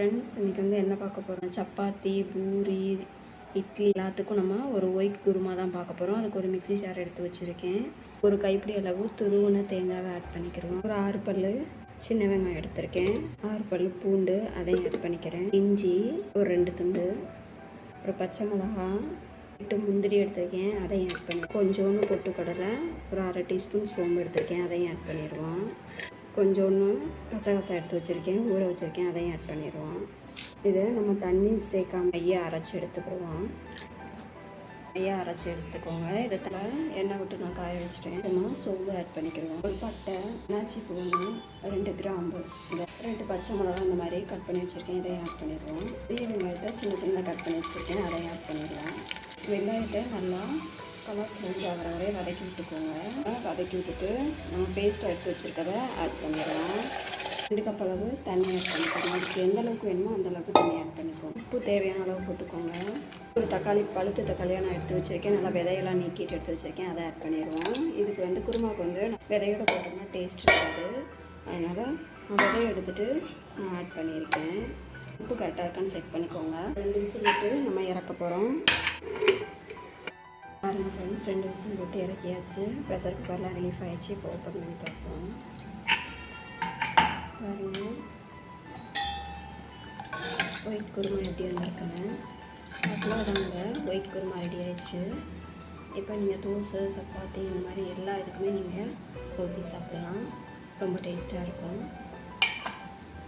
Friends இன்னைக்கு வந்து என்ன பார்க்க போகிறோம் சப்பாத்தி பூரி இட்லி எல்லாத்துக்கும் நம்ம ஒரு ஒயிட் குருமா தான் பார்க்க போகிறோம் அதுக்கு ஒரு மிக்ஸி ஜார் எடுத்து வச்சுருக்கேன். ஒரு கைப்பிடி அளவு துருவுன தேங்காவை ஆட் பண்ணிக்கிறோம். ஒரு ஆறு பல் சின்ன வெங்காயம் எடுத்திருக்கேன். ஆறு பல் பூண்டு அதையும் ஆட் பண்ணிக்கிறேன். இஞ்சி ஒரு ரெண்டு துண்டு. ஒரு பச்சை மிளகா எட்டு முந்திரி எடுத்திருக்கேன். அதையும் ஆட் பண்ணி கொஞ்சோண்டு பொட்டுக்கடலை ஒரு அரை டீஸ்பூன் சோம்பு எடுத்திருக்கேன். அதையும் ஆட் பண்ணிடுவோம். கொஞ்சோண்டு கசகசா எடுத்து வச்சுருக்கேன் ஊற வச்சுருக்கேன் அதையும் ஆட் பண்ணிடுவோம். இதை நம்ம தண்ணி சேர்க்காம ஐயா அரைச்சி எடுத்துக்கிடுவோம் ஐயா அரைச்சி எடுத்துக்கோங்க. இதை தவிர எண்ணெய் விட்டு நான் காய வச்சுட்டேன். நம்ம சோம்பு ஆட் பண்ணிக்கிடுவோம். ஒரு பட்டை நாச்சி பூன்னு ரெண்டு கிராம்பு ரெண்டு பச்சை மிளகா இந்த மாதிரி கட் பண்ணி வச்சுருக்கேன். இதையும் ஆட் பண்ணிடுவோம். பெரிய வெங்காயத்தை சின்ன சின்ன கட் பண்ணி வச்சுருக்கேன். அதையும் ஆட் பண்ணிடுவோம். வெங்காயத்தை நல்லா கலர் சேஞ்ச் ஆகிற வரையும் வதக்கி விட்டுக்கோங்க. வதக்கி விட்டுட்டு நம்ம பேஸ்ட்டை எடுத்து வச்சுருக்கத ஆட் பண்ணிடலாம். ரெண்டு கப் அளவு தண்ணி ஆட் பண்ணிக்கோங்க. அதுக்கு எந்த அளவுக்கு வேணுமோ அந்த அளவுக்கு தண்ணி ஆட் பண்ணிக்கோங்க. உப்பு தேவையான அளவு போட்டுக்கோங்க. ஒரு தக்காளி பழுத்த தக்காளியாக நான் எடுத்து வச்சுருக்கேன். நல்லா விதையெல்லாம் நீக்கிட்டு எடுத்து வச்சுருக்கேன். அதை ஆட் பண்ணிடுவோம். இதுக்கு வந்து குருமாவுக்கு வந்து விதையோட போட்டோம்னா டேஸ்ட் இருக்காது. அதனால் நான் விதையை எடுத்துகிட்டு நான் ஆட் பண்ணியிருக்கேன். உப்பு கரெக்டாக இருக்கான்னு செக் பண்ணிக்கோங்க. ரெண்டு விசில் விட்டு நம்ம இறக்க போகிறோம் பாருங்கள் ஃப்ரெண்ட்ஸ் ரெண்டு விசில் போட்டு இறக்கியாச்சு. ப்ரெஷர் குக்கரில் ரிலீஃப் ஆகிடுச்சு இப்போ ஓப்பன் பண்ணி பார்ப்போம். பாருங்கள் ஒயிட் குருமா எப்படி வந்திருக்குன்னு. அவ்வளோதாங்க ஒயிட் குருமா ரெடி ஆயிடுச்சு. இப்போ நீங்கள் தோசை சப்பாத்தி இந்த மாதிரி எல்லா இதுக்குமே நீங்கள் ஊற்றி சாப்பிடலாம். ரொம்ப டேஸ்ட்டாக இருக்கும்.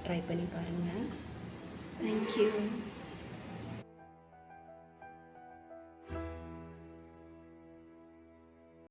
ட்ரை பண்ணி பாருங்கள் தேங்க்யூ